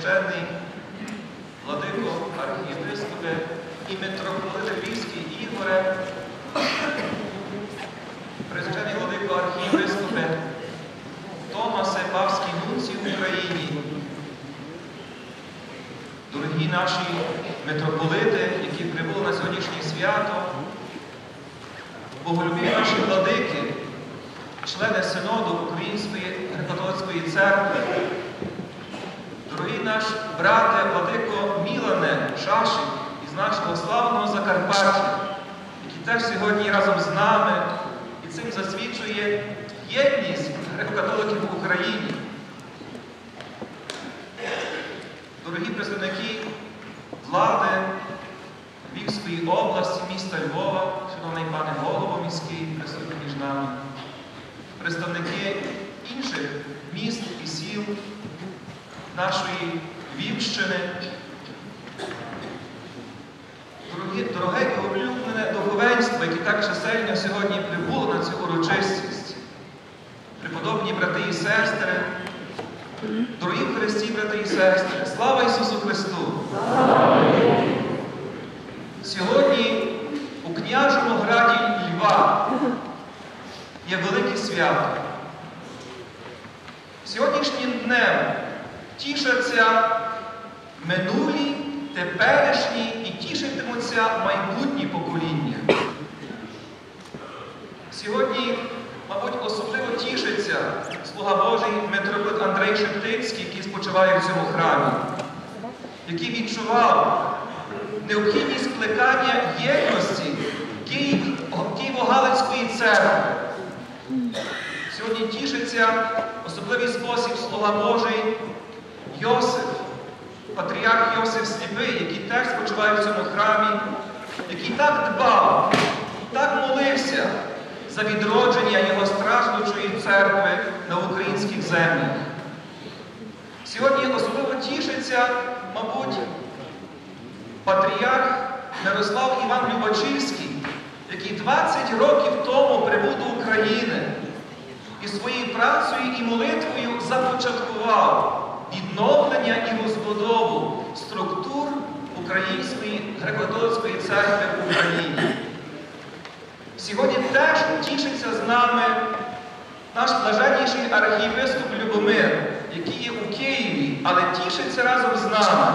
Пресвященний владико архієпископе і митрополите Львівський Ігоре, Пресвященний владико архієпископе Томасе Павський нунці в Україні, дорогі наші митрополити, які прибули на сьогоднішнє свято, боголюбі наші владики, члени Синоду Української греко-католицької церкви, дорогі наш брате Владико Мілане Шашик із нашого славного Закарпаття, який теж сьогодні разом з нами і цим засвідчує єдність греко-католиків в Україні. Дорогі представники влади Львівської області, міста Львова, шановний пане голово міський, присутній між нами, представники інших міст і сіл нашої Львівщини, дорогі, дороге і улюблене духовенство, яке так чисельно сьогодні прибуло на цю урочистість, преподобні брати і сестри, дорогі в Христі, брати і сестри, слава Ісусу Христу! Сьогодні у княжому граді Льва є велике свято. Сьогоднішнім днем тішаться минулі, теперішні і тішитимуться майбутні покоління. Сьогодні, мабуть, особливо тішиться слуга Божий митрополит Андрей Шептицький, який спочиває в цьому храмі, який відчував необхідність плекання єдності Києво-Галицької церкви. Сьогодні тішиться особливий спосіб Слуга Божий Йосиф, патріарх Йосиф Сліпий, який теж спочиває в цьому храмі, який так дбав, так молився за відродження його страждучої церкви на українських землях. Сьогодні особливо тішиться, мабуть, патріарх Мирослав Іван Любачівський, який 20 років тому прибув до України і своєю працею і молитвою започаткував відновлення і розбудову структур Української греко-католицької церкви в Україні. Сьогодні теж тішиться з нами наш блаженніший архієпископ Любомир, який є у Києві, але тішиться разом з нами.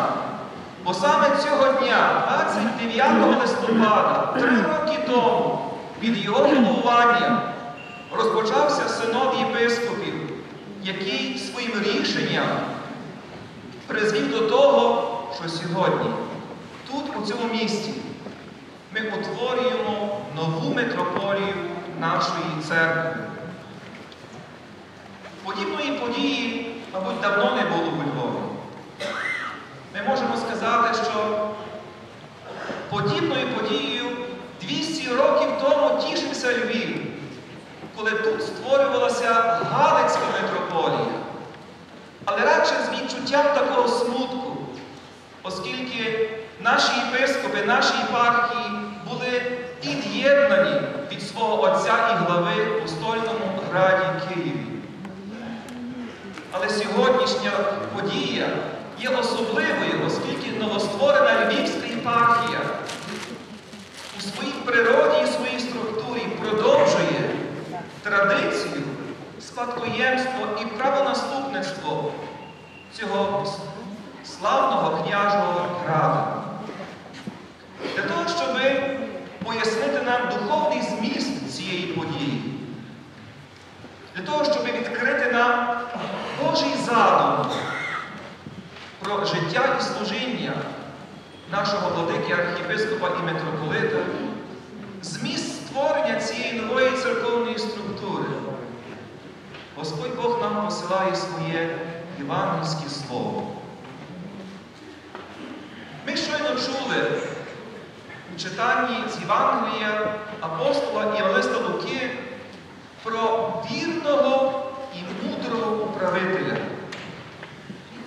Бо саме цього дня, 29 листопада, три роки тому, від його головування розпочався синод єпископів, який своїм рішенням призвів до того, що сьогодні, тут, у цьому місті, ми утворюємо нову митрополію нашої церкви. Подібної події, мабуть, давно не було у Львові. Ми можемо сказати, що подібною подією 200 років тому тішився Львів, коли тут відчуттям такого смутку, оскільки наші єпископи, наші єпархії були від'єднані від свого отця і глави у стольному граді Києві. Але сьогоднішня подія є особливою, оскільки новостворена Львівська єпархія у своїй природі і своїй структурі продовжує традицію, спадкоємство і правонаступництво цього славного княжого граду. Для того, щоб пояснити нам духовний зміст цієї події, для того, щоб відкрити нам Божий задум про життя і служіння нашого владики архієпископа і митрополита, зміст створення цієї нової церковної структури. Господь Бог нам посилає своє євангельське слово. Ми щойно чули у читанні з Євангелія апостола Євангелиста Луки про вірного і мудрого управителя,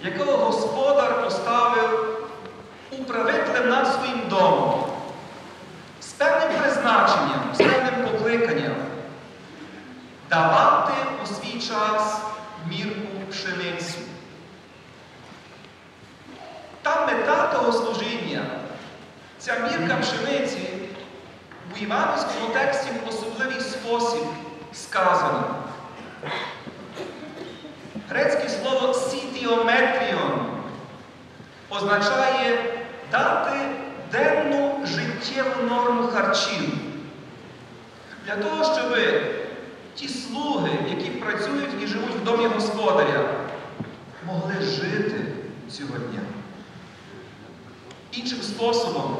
якого Господар поставив управителем над своїм домом, з певним призначенням, з певним покликанням давати у у Івановському тексті в особливий спосіб сказано. Грецьке слово сітіометріон означає дати денну життєву норму харчів. Для того, щоб ті слуги, які працюють і живуть в домі господаря, могли жити цього дня. Іншим способом,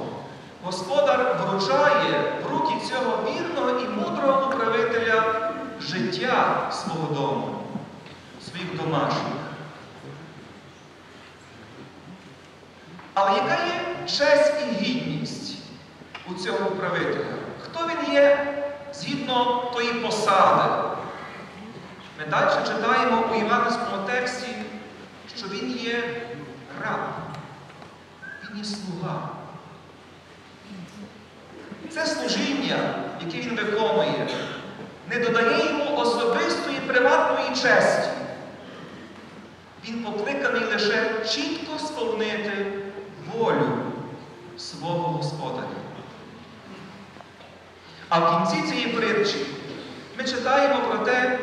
господар вручає в руки цього вірного і мудрого управителя життя свого дому, своїх домашніх. Але яка є честь і гідність у цього управителя? Хто він є згідно тої посади? Ми далі читаємо у Івановському тексті, що він є раб, він є слуга. Це служіння, яке він виконує, не додає йому особистої приватної честі. Він покликаний лише чітко сповнити волю свого господаря. А в кінці цієї притчі ми читаємо про те,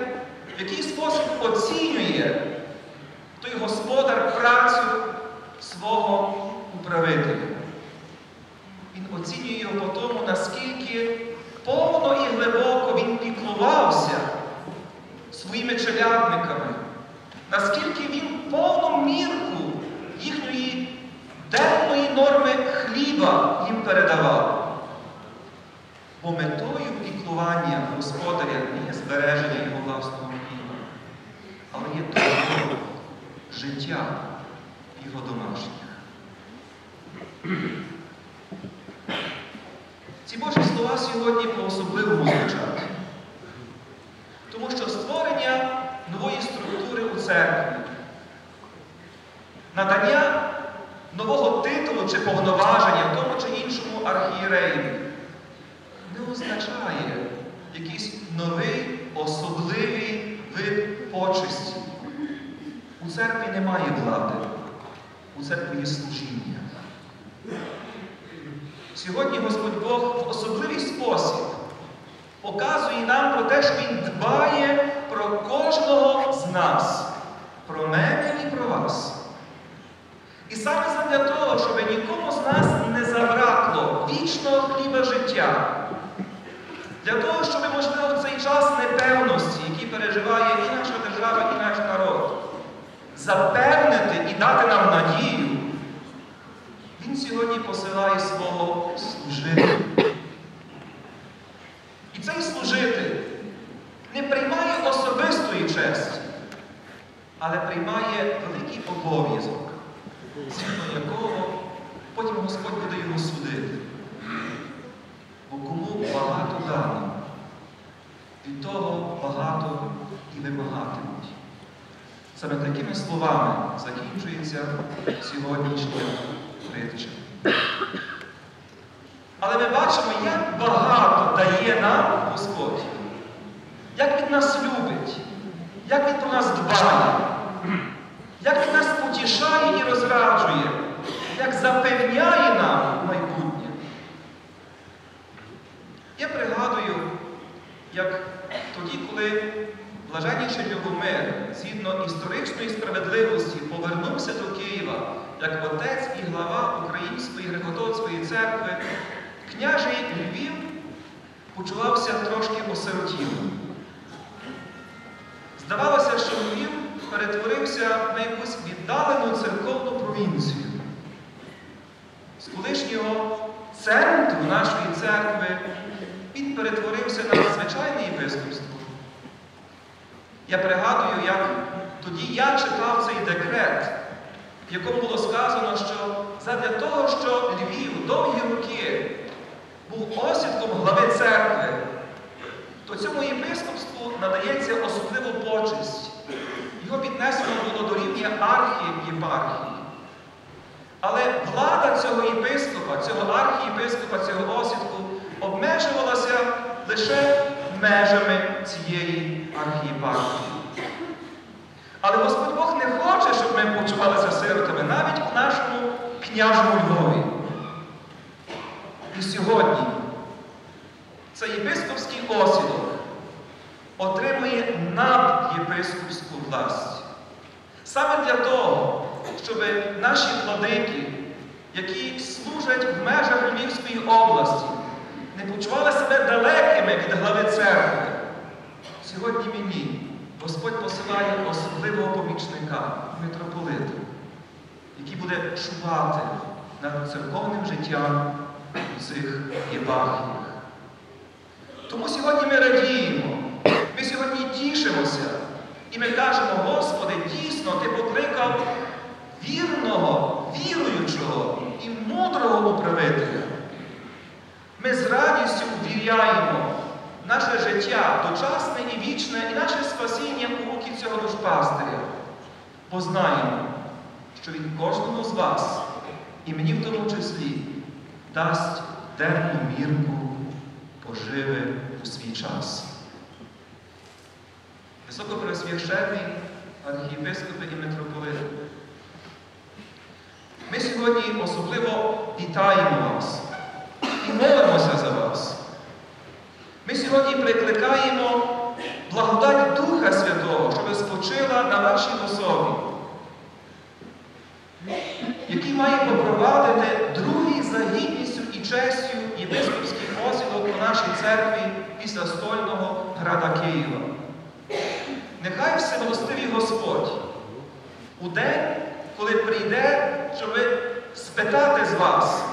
в який спосіб оцінює той господар працю свого управителя. Він оцінює його по тому, наскільки повно і глибоко він піклувався своїми челядниками, наскільки він повну мірку їхньої денної норми передавав. Бо метою піклування господаря не є збереження його власного хліба, але є того життя його домашніх. Ці Божі слова сьогодні по-особливому звучать. Тому що створення нової структури у церкві, надання нового титулу чи повноваження тому чи не означає якийсь новий особливий вид почесті. У церкві немає влади, у церкві є служіння. Сьогодні Господь Бог в особливий спосіб показує нам про те, що Він дбає про кожного з нас, про мене і про вас. І саме задля того, щоб нікому з нас не забракло вічного хліба життя, для того, щоб, можливо, в цей час непевності, який переживає і наша держава, і наш народ, запевнити і дати нам надію, Він сьогодні посилає свого служителя. І цей служитель не приймає особистої честі, але приймає великий обов'язок, згідно якого потім Господь буде його судити. Бо кому багато дано, від того багато і вимагатимуть. Саме такими словами закінчується сьогоднішня притча. Але ми бачимо, як багато дає нам Господь, як Він нас любить, як Він про нас дбає, як Він нас потішає і розраджує, як запевняє нам майбутнє. Я пригадую, як тоді, коли блаженніший Любомир, згідно історичної справедливості, повернувся до Києва як отець і глава Української греко-католицької церкви, княжий Львів почувався трошки осиротілим. Здавалося, що Львів перетворився на якусь віддалену церковну провінцію. З колишнього центру нашої церкви він перетворився на звичайне єпископство. Я пригадую, як тоді я читав цей декрет, в якому було сказано, що задля того, що Львів довгі роки був осідком глави церкви, то цьому єпископству надається особливу почесть. Його піднесено було до рівня архієпархії. Але влада цього єпископа, цього архієпископа, цього осідку обмежувалася лише межами цієї архієпархії. Але Господь Бог не хоче, щоб ми почувалися сиротами навіть у нашому княжому Львові. І сьогодні цей єпископський осідок отримує надєпископську власть. Саме для того, щоб наші владики, які служать в межах Львівської області, не почували себе далекими від глави церкви. Сьогодні мені Господь посилає особливого помічника, митрополита, який буде чувати над церковним життям цих єпархіях. Тому сьогодні ми радіємо. І ми кажемо, Господи, дійсно, Ти покликав вірного, віруючого і мудрого управителя. Ми з радістю увіряємо наше життя дочасне і вічне, і наше спасіння у руки цього душпастиря. Бо знаємо, що Він кожному з вас, і мені в тому числі, дасть денну мірку поживи у свій час. Високопресвященний архієпископи і митрополити. Ми сьогодні особливо вітаємо вас і молимося за вас. Ми сьогодні прикликаємо благодать Духа Святого, щоб спочила на вашій особі, який має попровадити другий за гідністю і честю єпископський осідок у нашій церкві після стольного града Києва. Всемилостивий Господь. У день, коли прийде, щоб спитати з вас,